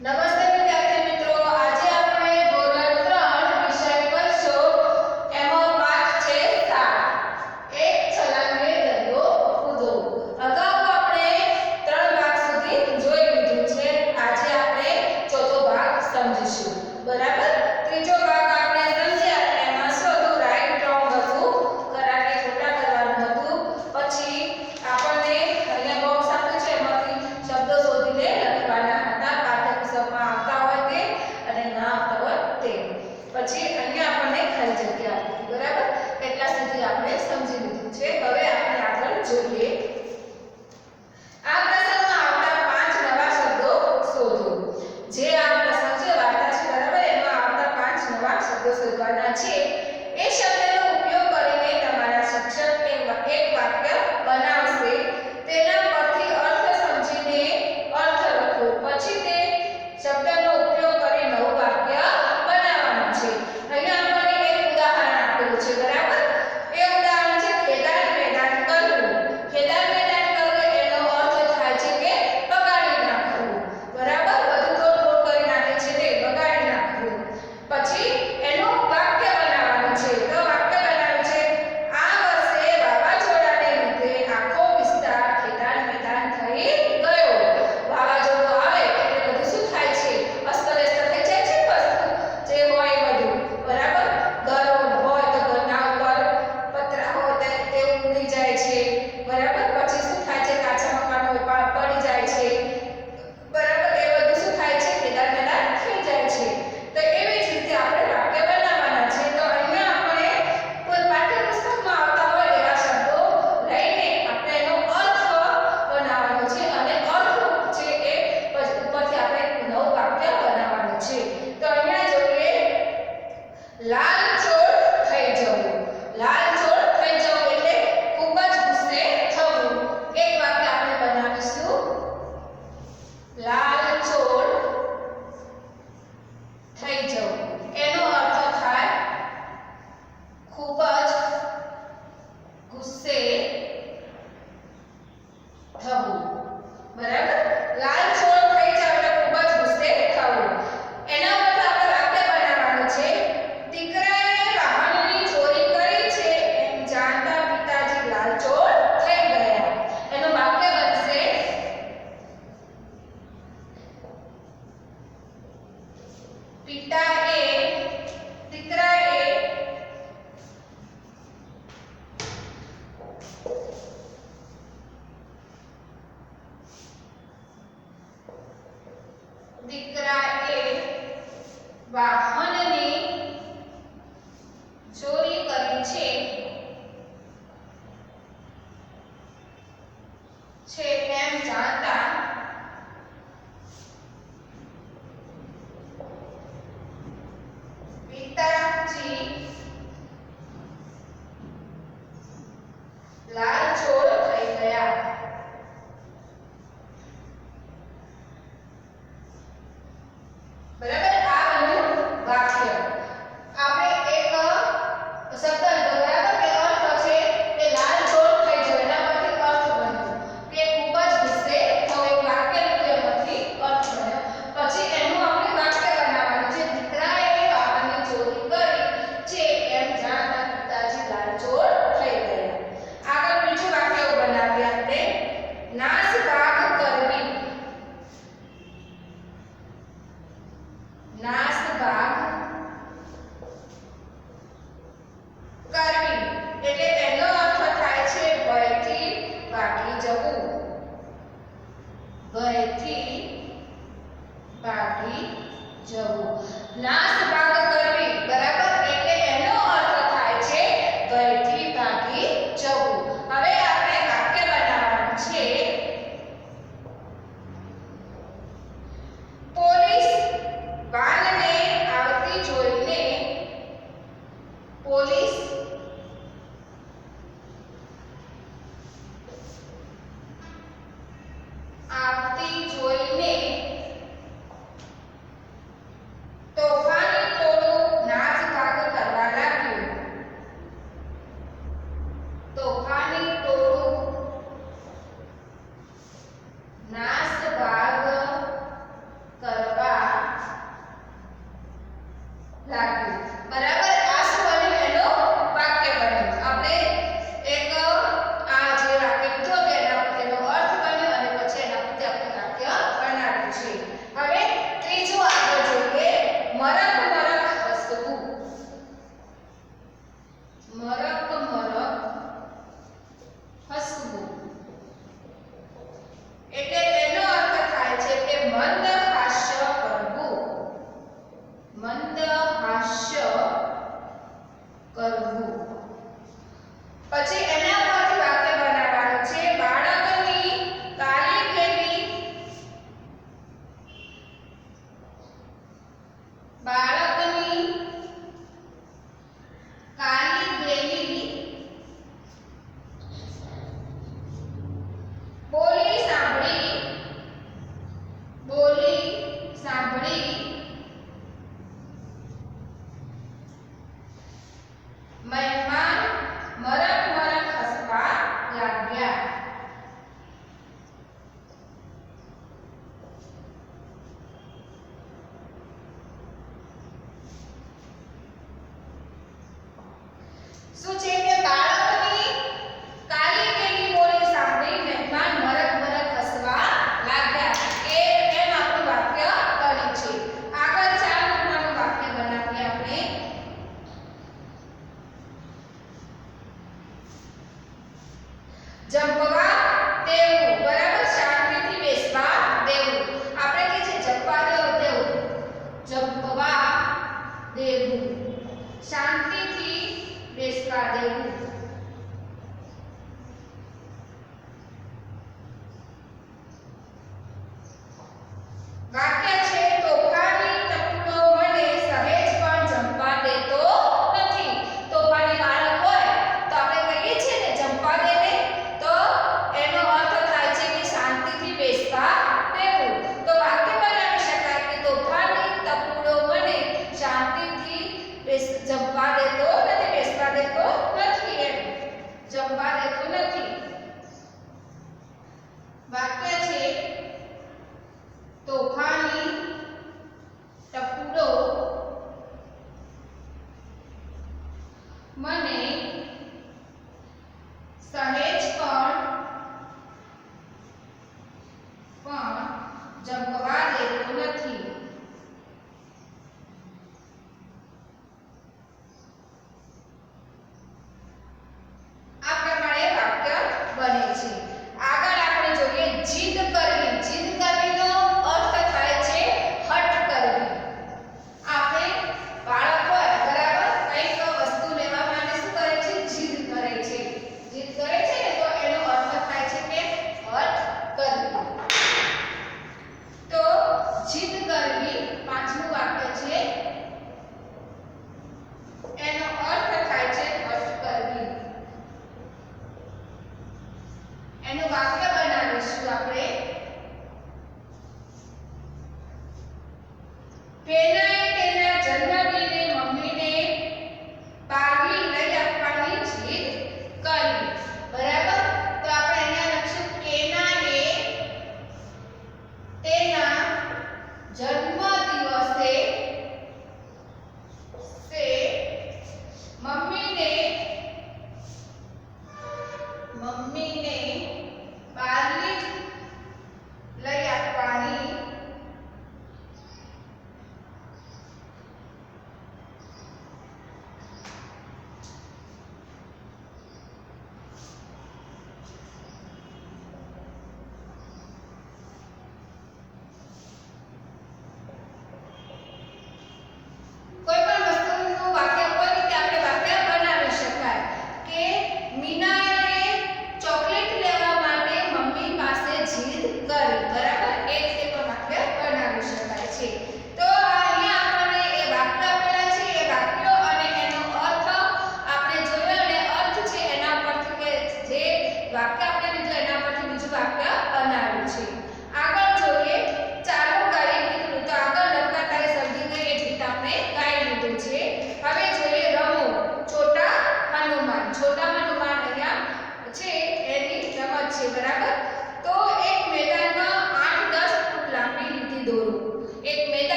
નમસ્તે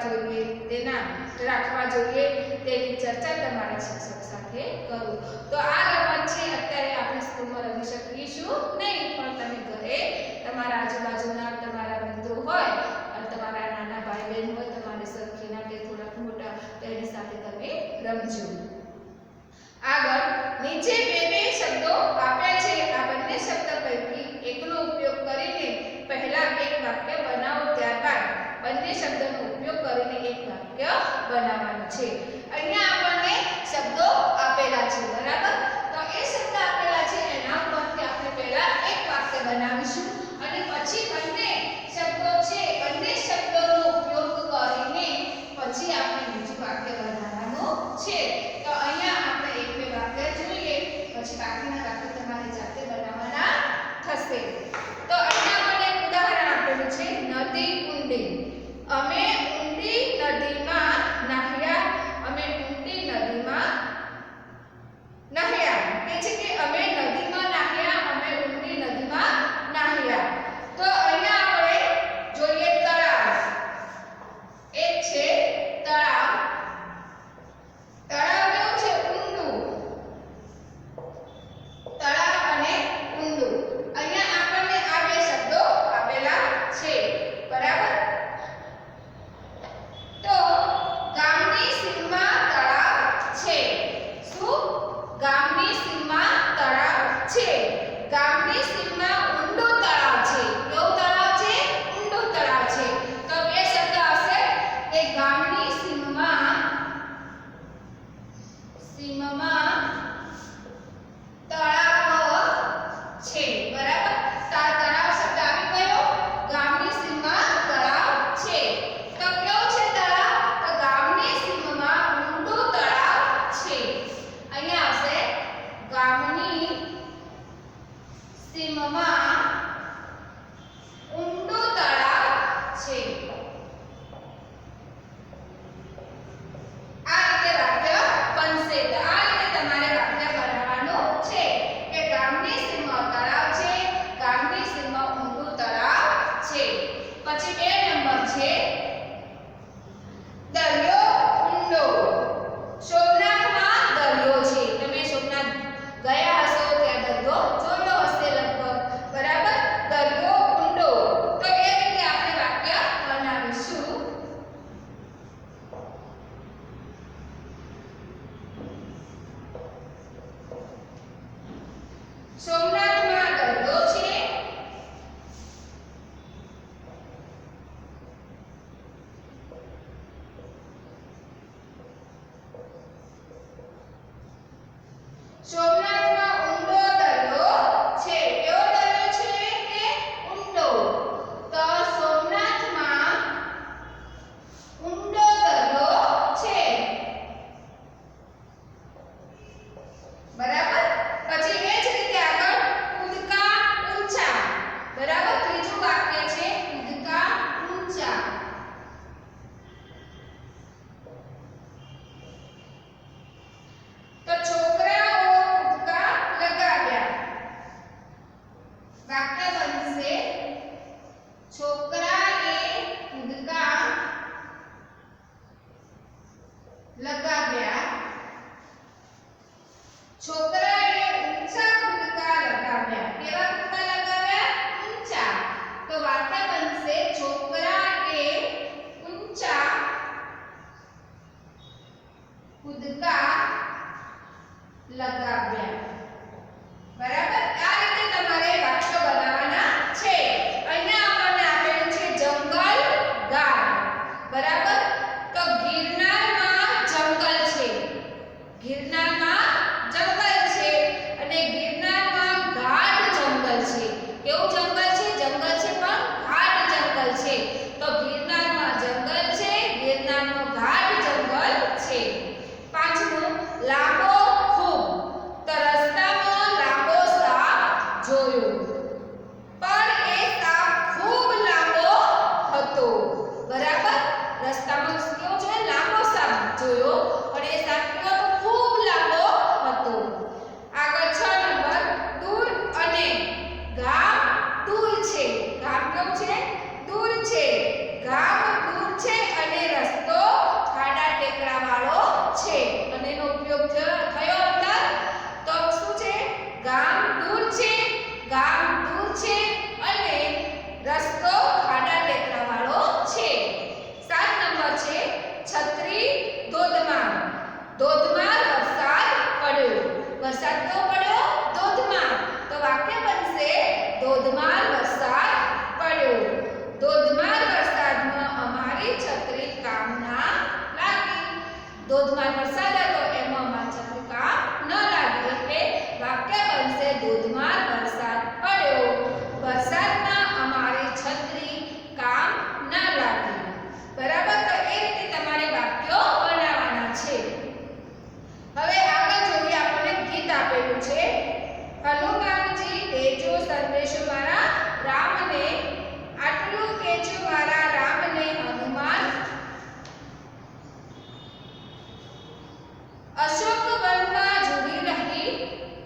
કરવા જોઈએ, તેના રાખવા જોઈએ, તેની ચર્ચા તમારા શિક્ષક સાથે કરો. તો આ રમત છે, અત્યારે આપણે સ્કૂલમાં રમી શકીશું નહીં, પણ તમે ઘરે તમારા આજુબાજુના તમારા મિત્રો હોય, અને તમારા નાના ભાઈ બહેન હોય, તમારી સરખીના કે થોડાક મોટા તેની સાથે તમે રમજો. આગળ નીચે બે બે શબ્દો આપ્યા છે, આ બંને So Vaquero. Valdemar?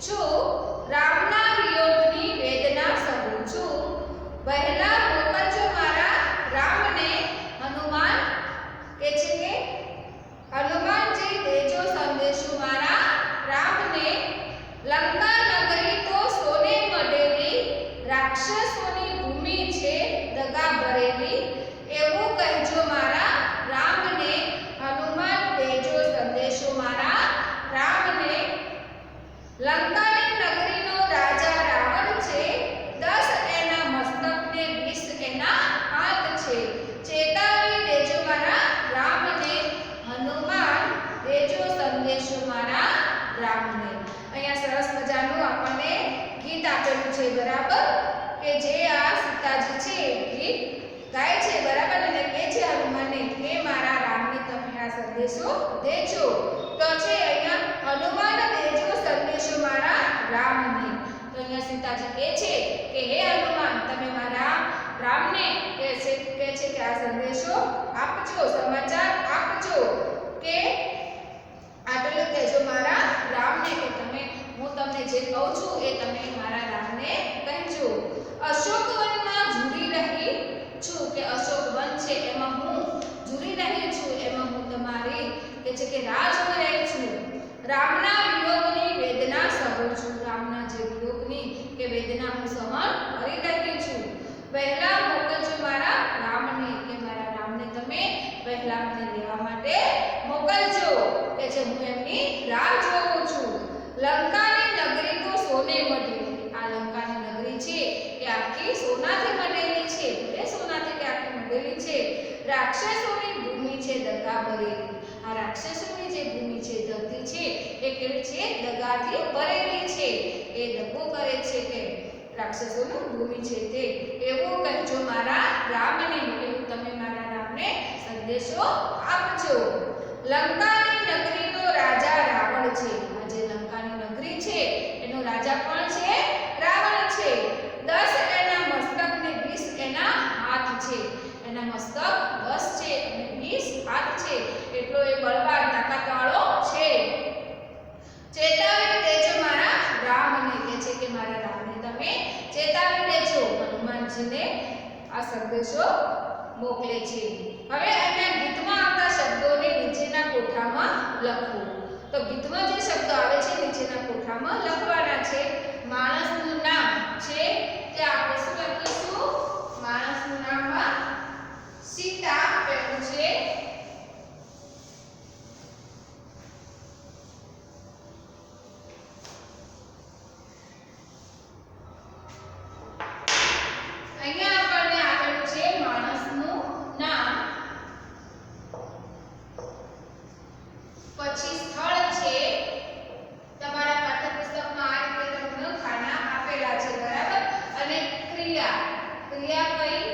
જો પિતાજી કહે છે કે હે હનુમાન, તમે મારા રામને કહે છે કહે છે કે આ સંદેશો આપજો, સમાચાર આપજો કે આગળ કહેજો મારા રામને કે તમે, હું તમને જે કહું છું એ તમે મારા રામને કહેજો. અશોક વનમાં ઝૂરી રહી છું કે અશોક છે એમાં હું ઝૂરી રહી છું, એમાં હું તમારી, કે છે કે રાજ રહી છું. રામના વેદના હું સહન કરી શકી છું. પહેલા મોકલજો મારા રામને, કે મારા રામને તમે પહેલા મને લેવા માટે મોકલજો, કે જે હું એમની રાહ જોઉં છું. લંકાની નગરી તો સોને મઢી. આ લંકાની નગરી છે એ આખી સોનાથી મઢેલી છે. એ સોનાથી કે આખી મઢેલી છે. રાક્ષસોની ભૂમિ છે દગા ભરેલી. આ રાક્ષસોની જે ભૂમિ છે ધરતી છે, એ કેવી છે? દગાથી ભરેલી છે. એ લખો કરે છે કે રાક્ષસોનું ભૂમિ છે તે. એવો કહેજો મારા રામને. એવું તમે મારા રામને સંદેશો આપજો. લંકાની નગરીનો રાજા રાવણ છે. આ જે લંકાની નગરી છે, એનો રાજા કોણ છે? Mogledi E a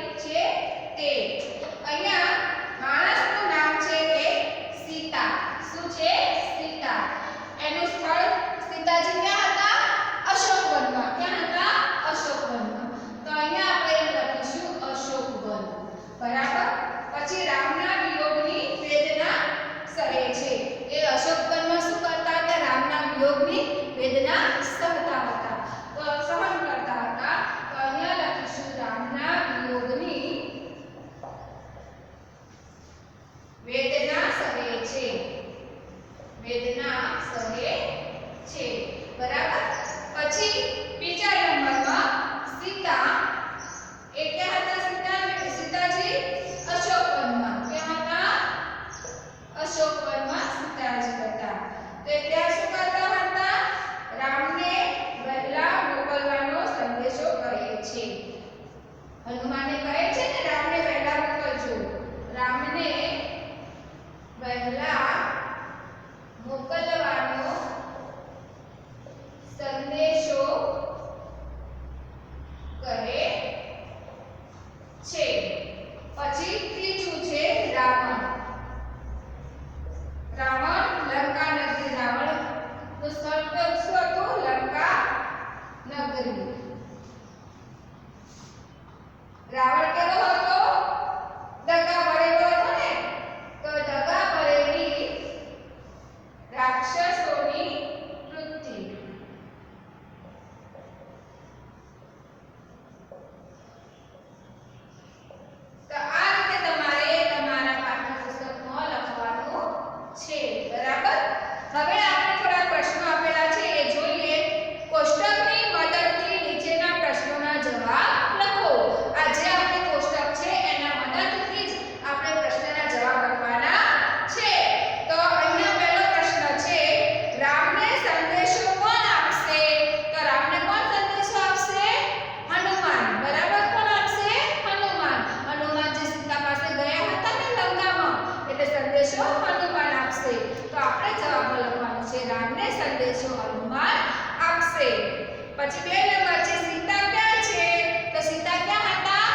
પછી બે નંબર છે, સીતા ક્યાં છે? તો સીતા ક્યાં હતા?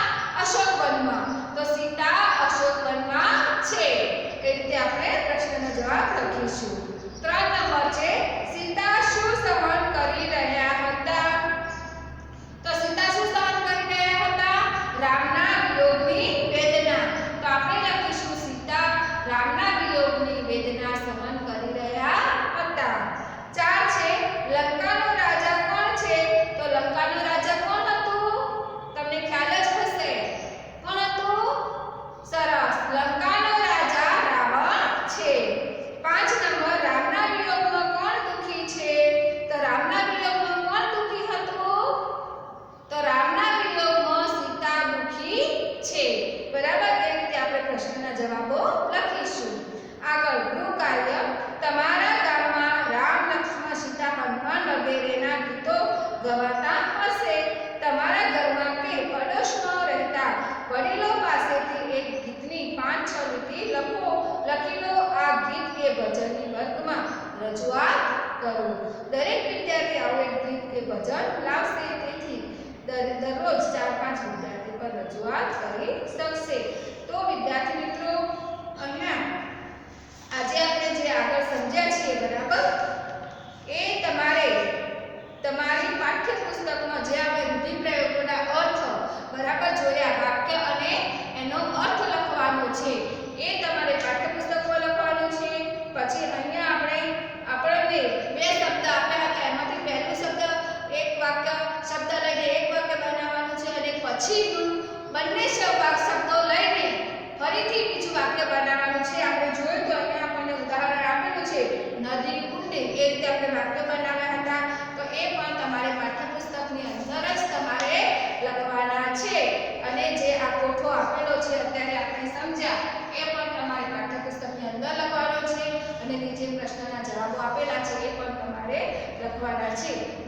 અશોક વનમાં. તો સીતા અશોક વનમાં છે. એ રીતે આપણે પ્રશ્નનો જવાબ લખીશું. ત્રણ નંબર છે રજૂઆત કરી શકશે. તો વિદ્યાર્થી મિત્રો, અહીંયા આજે આપણે જે આગળ સમજ્યા છીએ, બરાબર? એ તમારે તમારી પાઠ્યપુસ્તકમાં જે આપણે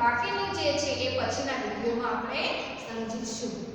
બાકીનું જે છે એ પછીના વિડીયોમાં આપણે સમજીશું.